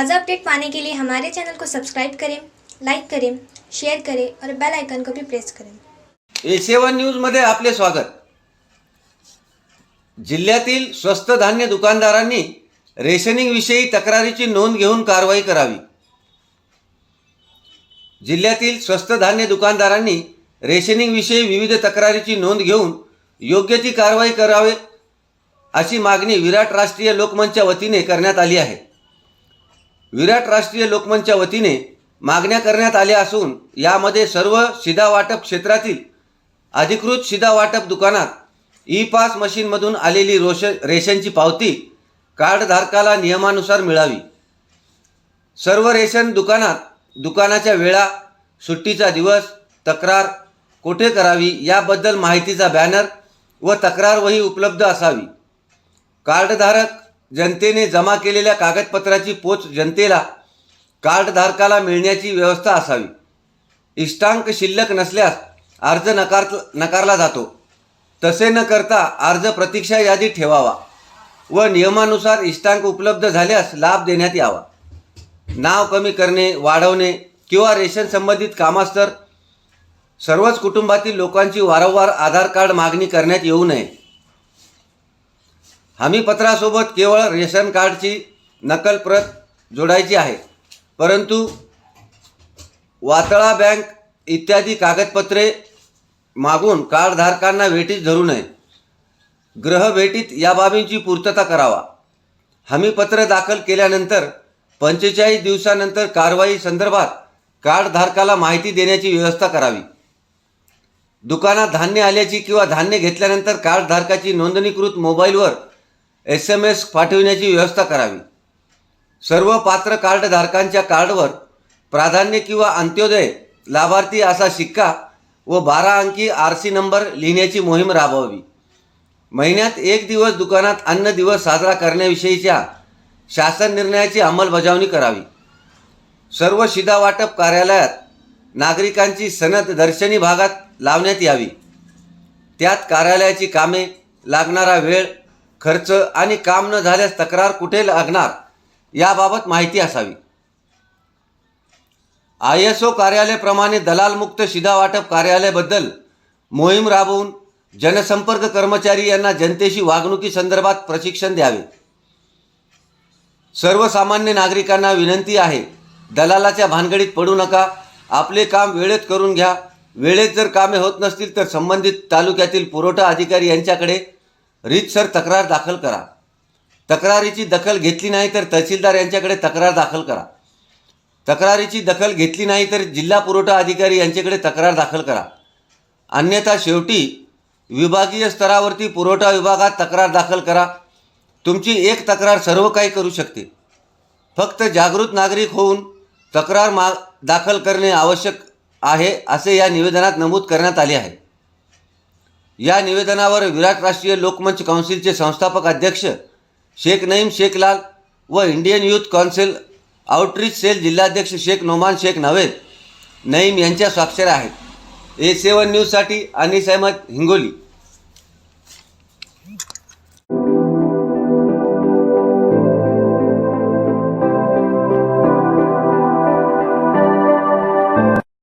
ताज़ा अपडेट पाने के लिए हमारे चैनल को सब्सक्राइब करें लाइक करें शेयर करें और बेल आइकन को भी प्रेस करें। ए सेवन न्यूजमध्ये आपले स्वागत. जिल्ह्यातील स्वस्त धान्य दुकानदारांनी रेशनिंगविषयी तक्रारीची नोंद घेऊन कारवाई करावी. जिल्ह्यातील स्वस्त धान्य दुकानदारांनी रेशनिंगविषयी विविध तक्रारीची नोंद घेऊन योग्य ती कारवाई करावे अशी मागणी विराट राष्ट्रीय लोकमंचच्या वतीने करण्यात आली आहे. विराट राष्ट्रीय लोकमंचच्या वतीने मागण्या करण्यात आल्या असून यामध्ये सर्व शिधा वाटप क्षेत्रातील अधिकृत शिधा वाटप दुकानात ई पास मशीनमधून आलेली रोश रेशनची पावती कार्डधारकाला नियमानुसार मिळावी. सर्व रेशन दुकानात दुकानाच्या वेळा सुट्टीचा दिवस तक्रार कोठे करावी याबद्दल माहितीचा बॅनर व तक्रार वही उपलब्ध असावी. कार्डधारक जनतेने जमा केलेल्या कागदपत्राची पोच जनतेला कार्डधारकाला मिळण्याची व्यवस्था असावी. इष्टांक शिल्लक नसल्यास अर्ज नकार नकारला जातो. तसे न करता अर्ज प्रतीक्षा यादी ठेवावा व नियमानुसार इष्टांक उपलब्ध झाल्यास लाभ देण्यात यावा. नाव कमी करणे वाढवणे किंवा रेशन संबंधित कामास तर सर्वच कुटुंबातील लोकांची वारंवार आधार कार्ड मागणी करण्यात येऊ नये. हमीपत्रासोबत केवळ रेशन कार्डची नकल प्रत जोडायची आहे. परंतु वातळा बँक इत्यादी कागदपत्रे मागून कार्डधारकांना भेटीत धरू नये. ग्रहभेटीत या बाबींची पूर्तता करावा. हमीपत्र दाखल केल्यानंतर पंचेचाळीस दिवसानंतर कारवाई संदर्भात कार्डधारकाला माहिती देण्याची व्यवस्था करावी. दुकानात धान्य आल्याची किंवा धान्य घेतल्यानंतर कार्डधारकाची नोंदणीकृत मोबाईलवर एस एम एस पाठविण्याची व्यवस्था करावी. सर्व पात्र कार्डधारकांच्या कार्डवर प्राधान्य किंवा अंत्योदय लाभार्थी असा शिक्का व बारा अंकी आर सी नंबर लिहिण्याची मोहीम राबवावी. महिन्यात एक दिवस दुकानात अन्न दिवस साजरा करण्याविषयीच्या शासन निर्णयाची अंमलबजावणी करावी. सर्व शिधावाटप कार्यालयात नागरिकांची सनद दर्शनी भागात लावण्यात यावी. त्यात कार्यालयाची कामे लागणारा वेळ खर्च आणि काम न झाल्यास तक्रार कुठे लागणार याबाबत माहिती असावी. आय एस ओ कार्यालयाप्रमाणे दलालमुक्त शिधावाटप कार्यालयाबद्दल मोहीम राबवून जनसंपर्क कर्मचारी यांना जनतेशी वागणुकीसंदर्भात प्रशिक्षण द्यावे. सर्वसामान्य नागरिकांना विनंती आहे दलालाच्या भानगडीत पडू नका आपले काम वेळेत करून घ्या वेळेत जर कामे होत नसतील तर संबंधित तालुक्यातील पुरवठा अधिकारी यांच्याकडे रीतसर तक्रार दाखल करा. तक्रारीची दखल घेतली नाही तर तहसीलदार यांच्याकडे तक्रार दाखल करा. तक्रारीची दखल घेतली नाही तर जिल्हा पुरवठा अधिकारी यांच्याकडे तक्रार दाखल करा. अन्यथा शेवटी विभागीय स्तरावरती पुरवठा विभागात तक्रार दाखल करा. तुमची एक तक्रार सर्व काही करू शकते. फक्त जागृत नागरिक होऊन तक्रार मा दाखल करणे आवश्यक आहे असे या निवेदनात नमूद करण्यात आले आहे. या निवेदनावर विराट राष्ट्रीय लोकमंच काउन्सिलचे संस्थापक अध्यक्ष शेख नईम शेख लाल व Indian youth council outreach cell जिल्हाध्यक्ष शेख नोमान शेख नवेद नईम यांच्या स्वाक्षऱ्या आहेत. ए सेवन न्यूजसाठी अनिस अहमद हिंगोली.